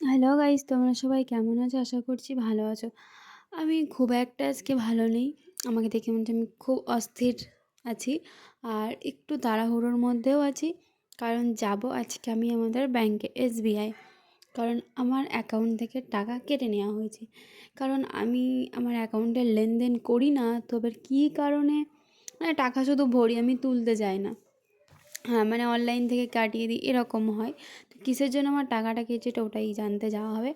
Hello guys তোমরা সবাই কেমন আছো? আশা করছি ভালো আছো। আমি খুব একটা আজকে ভালো নেই। আমাকে দেখে মনে হচ্ছে আমি খুব অস্থির আছি আর একটু তাড়াহুড়োর মধ্যেও আছি। কারণ যাব আজকে আমি আমাদের ব্যাংকে এসবিআই কারণ আমার অ্যাকাউন্ট থেকে টাকা কেটে নেওয়া হয়েছে। কারণ আমি আমার অ্যাকাউন্টে লেনদেন করি না তবে কী কারণে? মানে টাকা শুধু ভরি, আমি তুলতে যাই না। হ্যাঁ মানে অনলাইন থেকে কাটিয়ে দিই, এরকম হয়। তো কিসের জন্য আমার টাকাটা কেটেছে তো ওটাই জানতে যাওয়া হবে।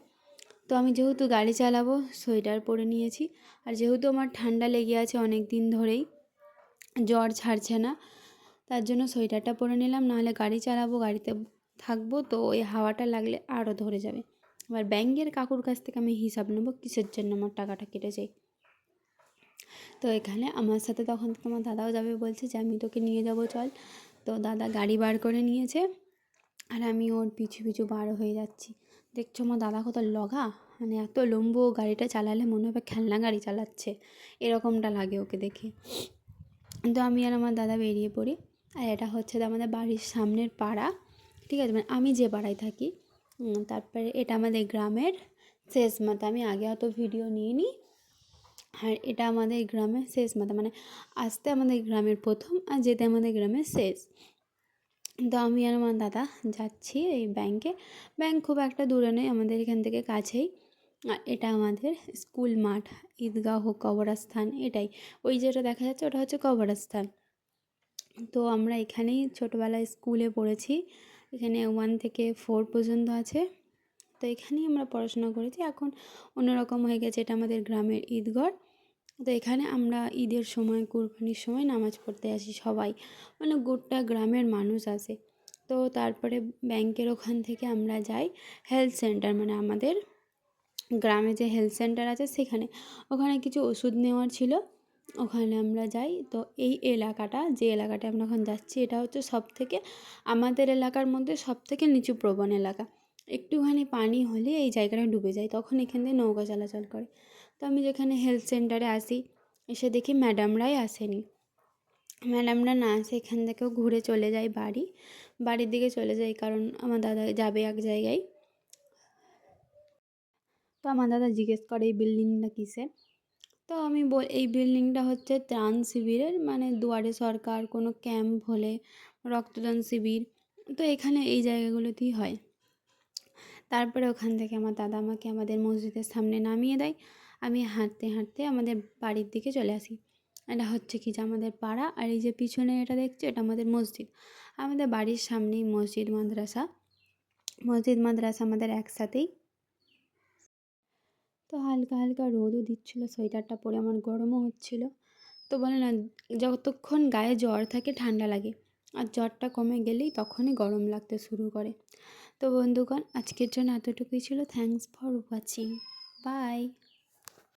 তো আমি যেহেতু গাড়ি চালাবো, সোয়েটার পরে নিয়েছি। আর যেহেতু আমার ঠান্ডা লেগে আছে অনেক দিন ধরেই, জ্বর ছাড়ছে না, তার জন্য সোয়েটারটা পরে নিলাম। নাহলে গাড়ি চালাবো, গাড়িতে থাকব, তো ওই হাওয়াটা লাগলে আরও ধরে যাবে। এবার ব্যাংকের কাকুর কাছ থেকে আমি হিসাব নেব, কিসের জন্য আমার টাকাটা কেটে কেটেছে। তো এখানে আমার সাথে তখন আমার দাদাও যাবে, বলছে যে আমি তোকে নিয়ে যাব, চল। তো দাদা গাড়ি বার করে নিয়েছে আর আমি ওর পিছু পিছু বার হয়ে যাচ্ছি। দেখছ আমার দাদা কত লগা? মানে এত লম্বু গাড়িটা চালালে মনে হবে খেলনা গাড়ি চালাচ্ছে। এরকমটা লাগে ওকে দেখে। তো আমি আর আমার দাদা বেরিয়ে পড়ি। আর এটা হচ্ছে আমাদের বাড়ির সামনের পাড়া। ঠিক আছে? মানে আমি যে পাড়ায় থাকি। তারপরে এটা আমাদের গ্রামের শেষ মাথা আমি আগে অত ভিডিও নিয়ে নিই আর এটা আমাদের গ্রামের শেষ মাথা মানে আসতে আমাদের গ্রামের প্রথম আর যেতে আমাদের গ্রামের শেষ। তো আমি আর আমার দাদা যাচ্ছি এই ব্যাংকে ব্যাংক খুব একটা দূরে নেই আমাদের এখান থেকে কাছেই। আর এটা আমাদের স্কুল মাঠ, ঈদগাহ কবরস্থান, এটাই। ওই যেটা দেখা যাচ্ছে, ওটা হচ্ছে কবরস্থান। তো আমরা এখানেই ছোটোবেলায় স্কুলে পড়েছি। এখানে ওয়ান থেকে ফোর পর্যন্ত আছে। তো এখানেই আমরা পড়াশোনা করেছি। এখন অন্যরকম হয়ে গেছে, এটা আমাদের গ্রামের ঈদগড়। তো এখানে আমরা ঈদের সময়, কুরবানির সময় নামাজ পড়তে আসি সবাই। মানে গোটা গ্রামের মানুষ আসে। তো তারপরে ব্যাংকের ওখান থেকে আমরা যাই হেলথ সেন্টার মানে আমাদের গ্রামে যে হেলথ সেন্টার আছে সেখানে। ওখানে কিছু ওষুধ নেওয়ার ছিল, ওখানে আমরা যাই। তো এই এলাকাটা, যে এলাকাটা আমরা এখন যাচ্ছি, এটা হচ্ছে সব থেকে আমাদের এলাকার মধ্যে সব থেকে নিচু প্রবণ এলাকা। একটুখানি পানি হলে এই জায়গাটা ডুবে যায়, তখন এখান থেকে নৌকা চলাচল করে। তো আমি যেখানে হেলথ সেন্টারে আসি এসে দেখি ম্যাডামরাই আসেনি। ম্যাডামরা না আসে এখান থেকেও ঘুরে চলে যায় বাড়ি। বাড়ির দিকে চলে যাই কারণ আমার দাদা যাবে এক জায়গায়। তো আমার দাদা জিজ্ঞেস করে, এই বিল্ডিংটা কিসের? তো আমি বল, এই বিল্ডিংটা হচ্ছে ত্রাণ শিবিরের মানে দুয়ারে সরকার, কোনো ক্যাম্প হলে রক্তদান শিবির। তো এখানে এই জায়গাগুলোতেই হয়। তারপরে ওখান থেকে আমার দাদা আমাকে আমাদের মসজিদের সামনে নামিয়ে দেয়। আমি হাঁটতে হাঁটতে আমাদের বাড়ির দিকে চলে আসি। এটা হচ্ছে কি যে আমাদের পাড়া আর এই যে পিছনে এটা দেখছ? এটা আমাদের মসজিদ। আমাদের বাড়ির সামনেই মসজিদ, মাদ্রাসা। মসজিদ, মাদ্রাসা আমাদের একসাথেই। তো হালকা হালকা রোদও দিচ্ছিল, সোয়েটারটা পরে আমার গরমও হচ্ছিল। তো বলে না, যতক্ষণ গায়ে জ্বর থাকে ঠান্ডা লাগে। আর জ্বরটা কমে গেলেই তখনই গরম লাগতে শুরু করে। তো বন্ধুগণ, আজকের জন্য এতটুকুই ছিল। Thanks for watching by